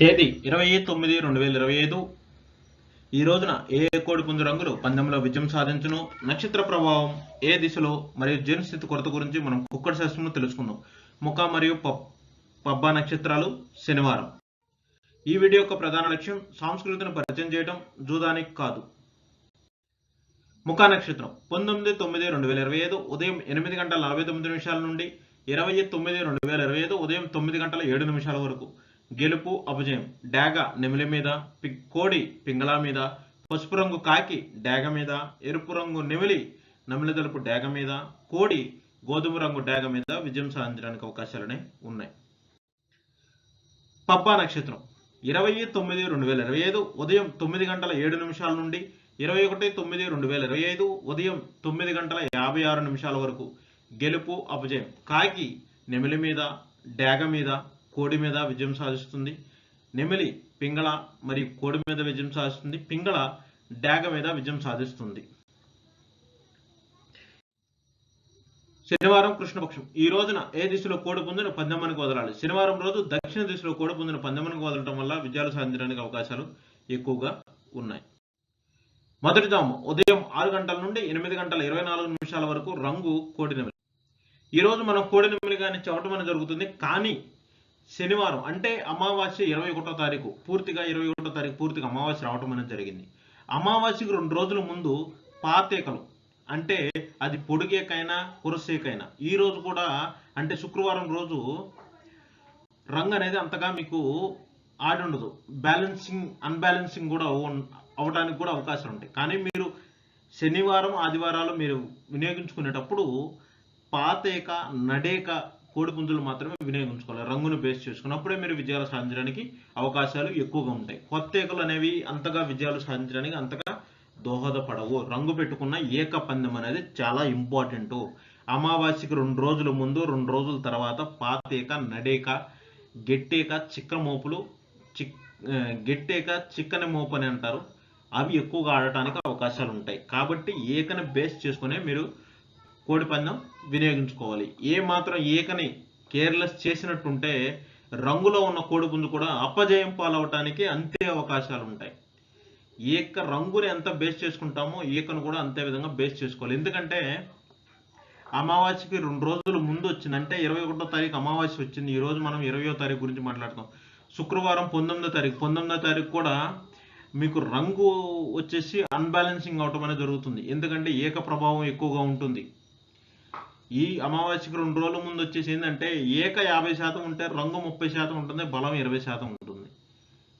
తేదీ ఇరవై తొమ్మిది రెండు వేల ఇరవై ఐదు. ఈ రోజున ఏ కోడి పుంజు రంగులు పందెంలో విజయం సాధించును? నక్షత్ర ప్రభావం ఏ దిశలో? మరియు జీర్ణస్థితి కొరత గురించి మనం కుక్కడి శాస్త్రంలో తెలుసుకుందాం. ముఖ మరియు పబ్ పబ్బా నక్షత్రాలు శనివారం. ఈ వీడియో యొక్క ప్రధాన లక్ష్యం సంస్కృతిని పరిచయం చేయడం జూదానికి కాదు. ముఖా నక్షత్రం పంతొమ్మిది తొమ్మిది రెండు వేల ఇరవై ఐదు ఉదయం ఎనిమిది గంటల నలభై తొమ్మిది నిమిషాల నుండి ఇరవై తొమ్మిది రెండు వేల ఇరవై ఐదు ఉదయం తొమ్మిది గంటల ఏడు నిమిషాల వరకు. గెలుపు అపజయం. డాగ నెమిలి మీద కోడి పింగళా మీద పసుపు రంగు కాకి డాగ మీద ఎరుపు రంగు నెమిలి నమిలి తలుపు డాగ మీద కోడి గోధుమ రంగు డాగ మీద విజయం సాధించడానికి అవకాశాలనే ఉన్నాయి. పబ్బా నక్షత్రం. ఇరవై తొమ్మిది రెండు వేల ఇరవై ఐదు ఉదయం తొమ్మిది గంటల ఏడు నిమిషాల నుండి ఇరవై ఒకటి తొమ్మిది రెండు వేల ఇరవై ఐదు ఉదయం తొమ్మిది గంటల యాభై ఆరు నిమిషాల వరకు గెలుపు అపజయం. కాకి నెమిలి మీద డాగ మీద కోడి మీద విజయం సాధిస్తుంది. నెమిలి పింగళ మరియు కోడి మీద విజయం సాధిస్తుంది. పింగళ డాగ మీద విజయం సాధిస్తుంది. శనివారం కృష్ణపక్షం. ఈ రోజున ఏ దిశలో కోడి పుంజును పందెమ్మనికి వదలాలి? శనివారం రోజు దక్షిణ దిశలో కోడి పుంజును పందెమ్మనికి వదలటం వల్ల విజయాలు సాధించడానికి అవకాశాలు ఎక్కువగా ఉన్నాయి. మొదటి జాము ఉదయం ఆరు గంటల నుండి ఎనిమిది గంటల ఇరవై నాలుగు నిమిషాల వరకు రంగు కోడి నెమిలి. ఈ రోజు మనం కోడి నెమిలి కానీ చెప్పడం అనేది జరుగుతుంది. కానీ శనివారం అంటే అమావాస్య ఇరవై ఒకటో తారీఖు పూర్తిగా ఇరవై ఒకటో తారీఖు పూర్తిగా అమావాస్య రావటం అనేది జరిగింది. అమావాస్యకు రెండు రోజుల ముందు పాతేకలు అంటే అది పొడిగేకైనా కురసేకైనా ఈ రోజు కూడా అంటే శుక్రవారం రోజు రంగు అనేది అంతగా మీకు ఆడి ఉండదు. బ్యాలెన్సింగ్ అన్బ్యాలెన్సింగ్ కూడా అవ్వడానికి అవడానికి కూడా అవకాశాలు ఉంటాయి. కానీ మీరు శనివారం ఆదివారాలు మీరు వినియోగించుకునేటప్పుడు పాతేక నడేక కోడి పుంజులు మాత్రమే వినియోగించుకోవాలి రంగును బేస్ చేసుకుని అప్పుడే మీరు విజయాలు సాధించడానికి అవకాశాలు ఎక్కువగా ఉంటాయి. కొత్త ఏకలు అనేవి అంతగా విజయాలు సాధించడానికి అంతగా దోహదపడవు. రంగు పెట్టుకున్న ఏక పందెం అనేది చాలా ఇంపార్టెంట్ అమావాస్యకి రెండు రోజుల ముందు రెండు రోజుల తర్వాత పాతేక నడేక గెట్టేక చిక్క మోపులు చిక్ గెట్టేక చిక్కని మోపు అని అంటారు. అవి ఎక్కువగా ఆడటానికి అవకాశాలు ఉంటాయి. కాబట్టి ఏకని బేస్ చేసుకునే మీరు కోడి పందెం వినియోగించుకోవాలి. ఏ మాత్రం ఏకని కేర్లెస్ చేసినట్టుంటే రంగులో ఉన్న కోడి పుంజు కూడా అపజయం పాలవటానికి అంతే అవకాశాలు ఉంటాయి ఏక రంగుని ఎంత బేస్ చేసుకుంటామో ఏకను కూడా అంతే విధంగా బేస్ చేసుకోవాలి. ఎందుకంటే అమావాస్యకి రెండు రోజులు ముందు వచ్చిందంటే ఇరవై ఒకటో తారీఖు అమావాస్య వచ్చింది. ఈ రోజు మనం ఇరవయో తారీఖు గురించి మాట్లాడతాం. శుక్రవారం పంతొమ్మిదో తారీఖు. పంతొమ్మిదో తారీఖు కూడా మీకు రంగు వచ్చేసి అన్బ్యాలెన్సింగ్ అవటం అనేది జరుగుతుంది. ఎందుకంటే ఏక ప్రభావం ఎక్కువగా ఉంటుంది. ఈ అమావాస్యకి రెండు రోజుల ముందు వచ్చేసి ఏంటంటే ఏక యాభై శాతం ఉంటే రంగు ముప్పై శాతం ఉంటుంది బలం ఇరవై శాతం ఉంటుంది.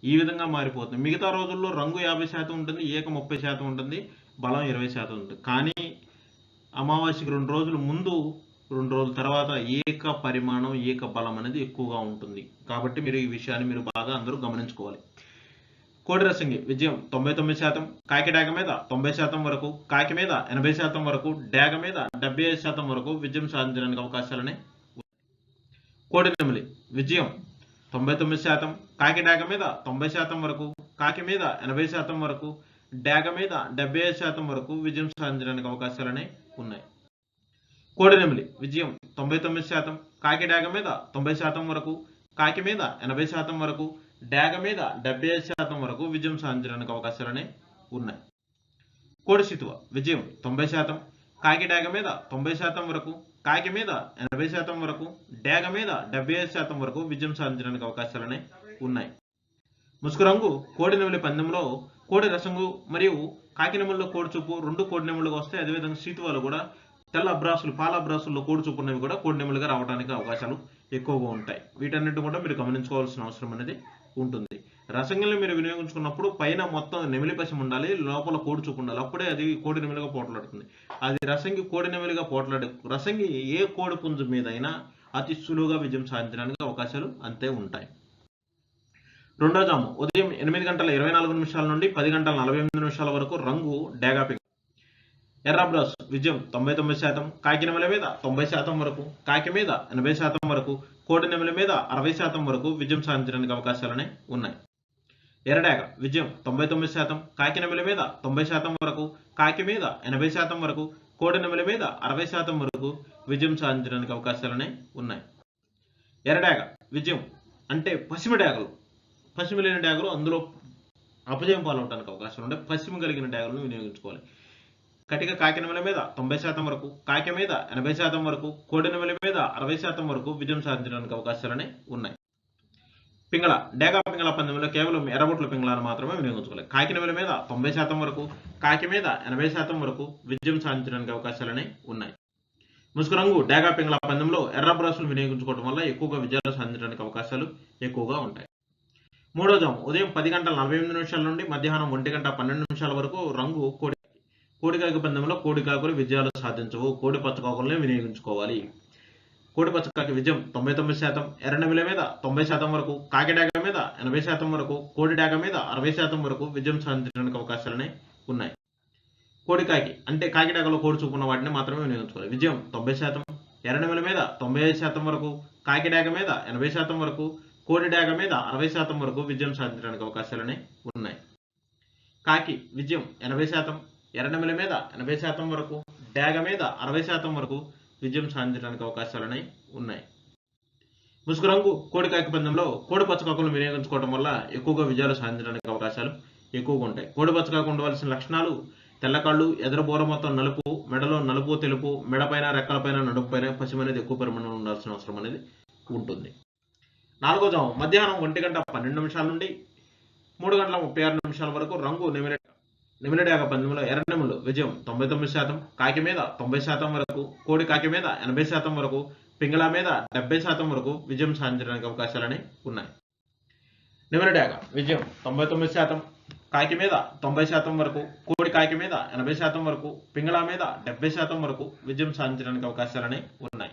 ఈ విధంగా మారిపోతుంది. మిగతా రోజుల్లో రంగు యాభై శాతం ఉంటుంది ఏక ముప్పై శాతం ఉంటుంది బలం ఇరవై శాతం ఉంటుంది. కానీ అమావాస్యకి రెండు రోజుల ముందు రెండు రోజుల తర్వాత ఏక పరిమాణం ఏక బలం అనేది ఎక్కువగా ఉంటుంది. కాబట్టి మీరు ఈ విషయాన్ని మీరు బాగా అందరూ గమనించుకోవాలి. కోడిరసింగి విజయం తొంభై తొమ్మిది శాతం కాకి డాగ మీద తొంభై శాతం వరకు కాకి మీద ఎనభై శాతం వరకు డాగ మీద డెబ్బై ఐదు శాతం వరకు విజయం సాధించడానికి అవకాశాలని ఉన్నాయి. కోడి విజయం తొంభై తొమ్మిది శాతం కాకి డాగ మీద తొంభై శాతం వరకు కాకి మీద ఎనభై శాతం వరకు డాగ మీద డెబ్బై ఐదు శాతం వరకు విజయం సాధించడానికి అవకాశాలని ఉన్నాయి కోడినెమిలి విజయం తొంభై తొమ్మిది శాతం కాకి డాగ మీద తొంభై శాతం వరకు కాకి మీద ఎనభై శాతం వరకు డాగ మీద డెబ్బై ఐదు శాతం వరకు విజయం సాధించడానికి అవకాశాలనే ఉన్నాయి. కోడి సితువ విజయం తొంభై శాతం. కాకి డాగ మీద తొంభై శాతం వరకు కాకి మీద ఎనభై శాతం వరకు డాగ మీద డెబ్బై ఐదు శాతం వరకు విజయం సాధించడానికి అవకాశాలనే ఉన్నాయి. ముసుగు రంగు కోడి నెమలి పందెంలో కోడి రసంగు మరియు కాకి నెమల్లో కోడి చూపు రెండు కోడి నెమలుగా వస్తాయి అదేవిధంగా సీతువాలు కూడా తెల్ల అబ్రాసులు పాల అబ్రాసుల్లో కోడి చూపు ఉన్నవి కూడా కోడి నెమలుగా రావడానికి అవకాశాలు ఎక్కువగా ఉంటాయి. వీటన్నిటి కూడా మీరు గమనించుకోవాల్సిన అవసరం అనేది ఉంటుంది రసంగిల్ని మీరు వినియోగించుకున్నప్పుడు పైన మొత్తం నెమిలి పశం ఉండాలి లోపల కోడి చూపు ఉండాలి. అప్పుడే అది కోడి నెమిలిగా పోట్లాడుతుంది. అది రసంగి కోడి నెమిలిగా పోట్లాడే రసంగి ఏ కోడి పుంజు మీదైనా అతి సులువుగా విజయం సాధించడానికి అవకాశాలు అంతే ఉంటాయి. రెండో జాము. ఉదయం ఎనిమిది గంటల ఇరవై నాలుగు నిమిషాల నుండి పది గంటల నలభై ఎనిమిది నిమిషాల వరకు రంగు డాగా పింక్ విజయం తొంభై తొమ్మిది శాతం కాకి నెమల మీద తొంభై శాతం వరకు కాకి మీద ఎనభై శాతం వరకు కోడి నెమల మీద అరవై శాతం వరకు విజయం సాధించడానికి అవకాశాలనే ఉన్నాయి. ఎర్రడాగ విజయం తొంభై తొమ్మిది శాతం కాకి నెమల మీద తొంభై శాతం వరకు కాకి మీద ఎనభై శాతం వరకు కోడి నెమల మీద అరవై శాతం వరకు విజయం సాధించడానికి అవకాశాలనే ఉన్నాయి. ఎరడాక విజయం అంటే పశ్చిమ డాగలు. పశ్చిమ లేని డ్యాగులు అందులో అపజయం పాలవడానికి అవకాశం ఉంటే పశ్చిమ కలిగిన డ్యాగులను వినియోగించుకోవాలి. కటిక కాకినమల మీద తొంభై శాతం వరకు కాకి మీద ఎనభై శాతం వరకు కోడినమల మీద అరవై శాతం వరకు విజయం సాధించడానికి అవకాశాలనే ఉన్నాయి. పింగళ డేగా పింగళ పందెంలో కేవలం ఎర్రబొట్ల పింగళాన్ని మాత్రమే వినియోగించుకోవాలి కాకినమల మీద తొంభై శాతం వరకు కాకి మీద ఎనభై శాతం వరకు విజయం సాధించడానికి అవకాశాలనే ఉన్నాయి. ముసుగు రంగు డేగా పింగళ పందెంలో ఎర్ర బ్రష్లు వినియోగించుకోవడం వల్ల ఎక్కువగా విజయాలు సాధించడానికి అవకాశాలు ఎక్కువగా ఉంటాయి. మూడో జాము ఉదయం పది గంటల నలభై ఎనిమిది నిమిషాల నుండి మధ్యాహ్నం ఒంటి గంట పన్నెండు నిమిషాల వరకు రంగు కోడి కోడికాకి పందెంలో కోడికాకులు విజయాలు సాధించవు. కోడి పచ్చకాకులనే వినియోగించుకోవాలి. కోడి పచ్చకాకి విజయం తొంభై తొమ్మిది శాతం ఎర్రనెమిల మీద తొంభై శాతం వరకు కాకిడాక మీద ఎనభై శాతం వరకు కోడి డాగ మీద అరవై శాతం వరకు విజయం సాధించడానికి అవకాశాలనే ఉన్నాయి. కోడికాకి అంటే కాకిడాకలో కోడి చూపున్న వాటిని మాత్రమే వినియోగించుకోవాలి. విజయం తొంభై శాతం ఎర్రనెమిల మీద తొంభై ఐదు శాతం వరకు కాకిడాక మీద ఎనభై శాతం వరకు కోడి డాగ మీద అరవై శాతం వరకు విజయం సాధించడానికి అవకాశాలనే ఉన్నాయి. కాకి విజయం ఎనభై శాతం ఎర్రనెమల మీద ఎనభై శాతం వరకు డాగ మీద అరవై శాతం వరకు విజయం సాధించడానికి అవకాశాలు ఉన్నాయి. ముసుగు రంగు కోడి కాకి పందెంలో కోడి పచ్చకాకులను వినియోగించుకోవడం వల్ల ఎక్కువగా విజయాలు సాధించడానికి అవకాశాలు ఎక్కువగా ఉంటాయి. కోడి పచ్చకాకు ఉండవలసిన లక్షణాలు తెల్లకాళ్ళు ఎదర బోర మొత్తం నలుపు మెడలో నలుపు తెలుపు మెడపైన రెక్కలపైన నడుపుపైన పశ్చిమ అనేది ఎక్కువ పరిమాణంలో ఉండాల్సిన అవసరం అనేది ఉంటుంది. నాలుగో జాము మధ్యాహ్నం ఒంటి గంట పన్నెండు నిమిషాల నుండి మూడు గంటల ముప్పై ఆరు నిమిషాల వరకు రంగు నిమిరె నిమిరెడాక పందెంలో ఎర్రనెములు విజయం తొంభై తొమ్మిది శాతం కాకి మీద తొంభై శాతం వరకు కోడి కాకి మీద ఎనభై శాతం వరకు పింగళ మీద డెబ్బై శాతం వరకు విజయం సాధించడానికి అవకాశాలని ఉన్నాయి. నిమిరెడాక విజయం తొంభై తొమ్మిది శాతం కాకి మీద తొంభై శాతం వరకు కోడి కాకి మీద ఎనభై శాతం వరకు పింగళ మీద డెబ్బై శాతం వరకు విజయం సాధించడానికి అవకాశాలని ఉన్నాయి.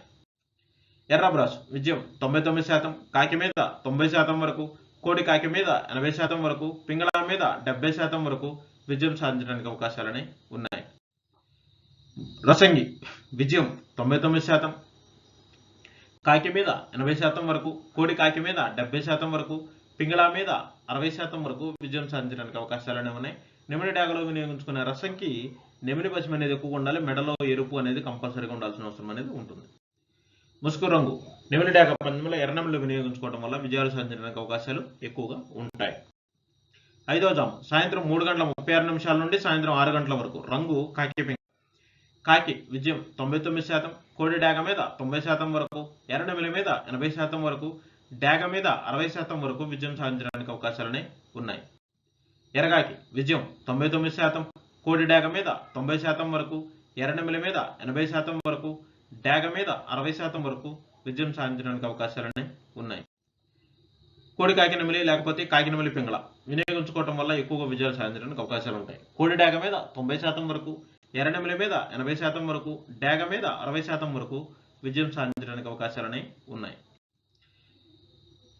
ఎర్రబ్రాస్ విజయం తొంభై తొమ్మిది శాతం కాకి మీద తొంభై శాతం వరకు కోడి కాకి మీద ఎనభై శాతం వరకు పింగళ మీద డెబ్బై శాతం వరకు విజయం సాధించడానికి అవకాశాలని ఉన్నాయి. రసంగి విజయం తొంభై తొమ్మిది శాతం. కాకి మీద ఎనభై శాతం వరకు కోడి కాకి మీద డెబ్బై శాతం వరకు పింగళ మీద అరవై శాతం వరకు విజయం సాధించడానికి అవకాశాలనే ఉన్నాయి. నెమిడి డాగలో వినియోగించుకునే రసంకి నెమిడి పశ్చిమ అనేది ఎక్కువగా ఉండాలి మెడలో ఎరుపు అనేది కంపల్సరీగా ఉండాల్సిన అవసరం అనేది ఉంటుంది. ముసుగు రంగు నెమిడి డాగ పందెంలో ఎర్రనెమిలు వినియోగించుకోవడం వల్ల విజయాలు సాధించడానికి అవకాశాలు ఎక్కువగా ఉంటాయి. ఐదో జాము సాయంత్రం మూడు గంటల ముప్పై ఆరు నిమిషాల నుండి సాయంత్రం ఆరు గంటల వరకు. రంగు కాకి పింక్. కాకి విజయం తొంభై తొమ్మిది శాతం. కోడి డాగ మీద తొంభై శాతం వరకు. ఎర్రడమిల మీద ఎనభై శాతం వరకు. డాగ మీద అరవై శాతం వరకు విజయం సాధించడానికి అవకాశాలనే ఉన్నాయి. ఎరగాకి విజయం తొంభై తొమ్మిది శాతం. కోడి డాగ మీద తొంభై శాతం వరకు. ఎర్రడమిల మీద ఎనభై శాతం వరకు. డాగ మీద అరవై శాతం వరకు విజయం సాధించడానికి అవకాశాలనే ఉన్నాయి. కోడి కాకినమిలి లేకపోతే కాకినమిలి పింగళ. వినియోగించుకోవటం వల్ల ఎక్కువగా విజయాలు సాధించడానికి అవకాశాలు ఉంటాయి. కోడి డాగ మీద తొంభై శాతం వరకు ఎర్రనెమిలి మీద ఎనభై శాతం వరకు డాగ మీద అరవై శాతం వరకు విజయం సాధించడానికి అవకాశాలనే ఉన్నాయి.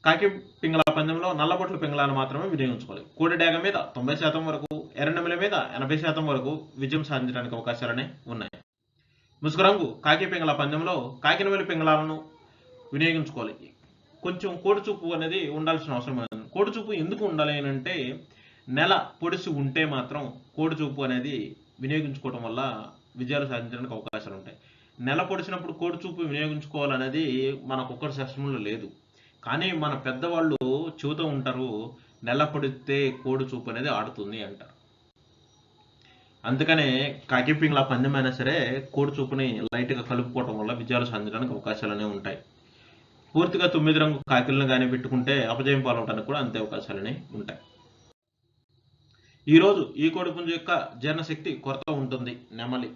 కాకి పింగళ పందెంలో నల్లబొట్ల పింగళాన్ని మాత్రమే వినియోగించుకోవాలి. కోడి డాగ మీద తొంభై శాతం వరకు ఎర్రనెమిలి మీద ఎనభై శాతం వరకు విజయం సాధించడానికి అవకాశాలనే ఉన్నాయి. ముసుగురంగు కాకి పింగళ పందెంలో కాకినమిలి పింగళాలను వినియోగించుకోవాలి. కొంచెం కోడిచూపు అనేది ఉండాల్సిన అవసరం ఉంది కోడిచూపు ఎందుకు ఉండాలి అని అంటే నెల పొడిసి ఉంటే మాత్రం కోడిచూపు అనేది వినియోగించుకోవడం వల్ల విజయాలు సాధించడానికి అవకాశాలు ఉంటాయి. నెల పొడిచినప్పుడు కోడిచూపు వినియోగించుకోవాలనేది మనకు ఒక్కరి శాస్త్రంలో లేదు. కానీ మన పెద్దవాళ్ళు చెబుతూ ఉంటారు నెల పొడితే కోడి చూపు అనేది ఆడుతుంది అంటారు. అందుకనే కాకిపింగ్ల పందెమైనా సరే కోడి చూపుని లైట్గా కలుపుకోవటం వల్ల విజయాలు సాధించడానికి అవకాశాలు అనేవి ఉంటాయి. పూర్తిగా తొమ్మిది రంగు కాకిలను కానీ పెట్టుకుంటే అపజయం పాలవడానికి కూడా అంతే అవకాశాలనే ఉంటాయి. ఈ రోజు ఈ కోడిపుంజు యొక్క జీర్ణశక్తి కొరత ఉంటుంది నెమలి.